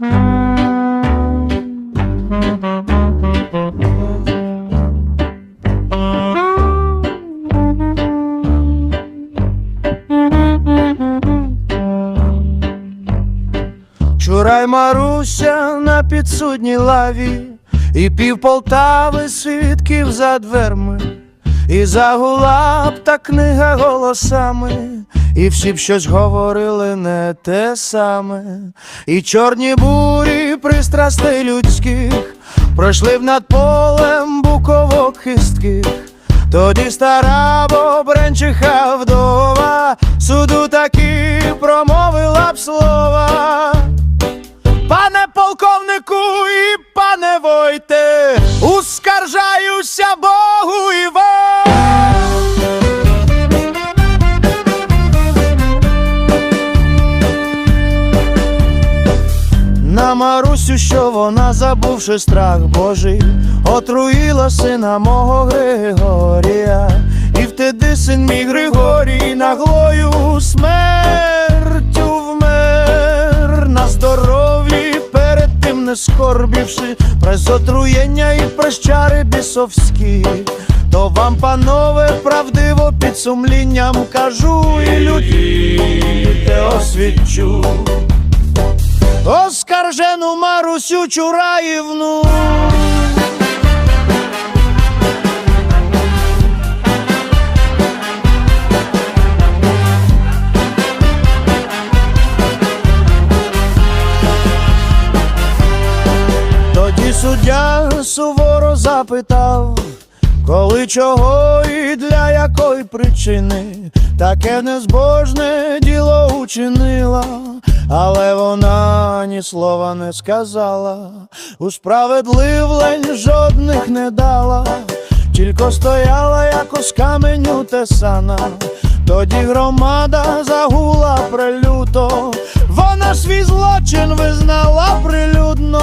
Чурай Маруся на підсудній лаві, і пів Полтави свідків за дверми, і загула б та книга голосами і всі б щось говорили не те саме, і чорні бурі пристрастей людських пройшли б над полем буковок хистких. Тоді стара бобренчиха вдова суду таки промовила б слова. Пане полковнику і пане Войте, ускаржаюся Богу і вам. Марусю, що вона, забувши страх Божий, отруїла сина мого Григорія, і втеди син мій Григорій наглою смертю вмер на здоров'ї, перед тим не скорбівши, през отруєння і прещари бісовські. То вам, панове, правдиво під сумлінням кажу, і люди те освічу. Оскаржену Марусю Чураївну. Тоді суддя суворо запитав, коли чого і для якої причини таке незбожне діло учинила, але вона ні слова не сказала, у справедливлень жодних не дала, тільки стояла як з каменю тесана. Тоді громада загула прилюто, вона свій злочин визнала прилюдно,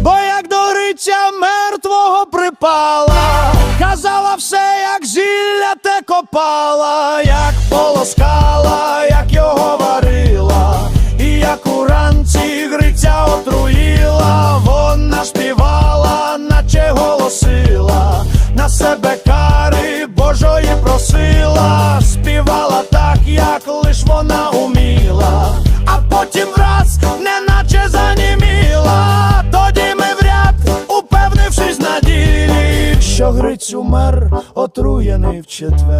бо як до гриця мертвого припала, казала все, як зілля те копала, як полоскала, Божої просила, співала так, як лиш вона уміла, а потім враз, неначе заніміла, тоді ми в ряд, упевнившись на ділі, що Гриць умер, отруєний в четвер.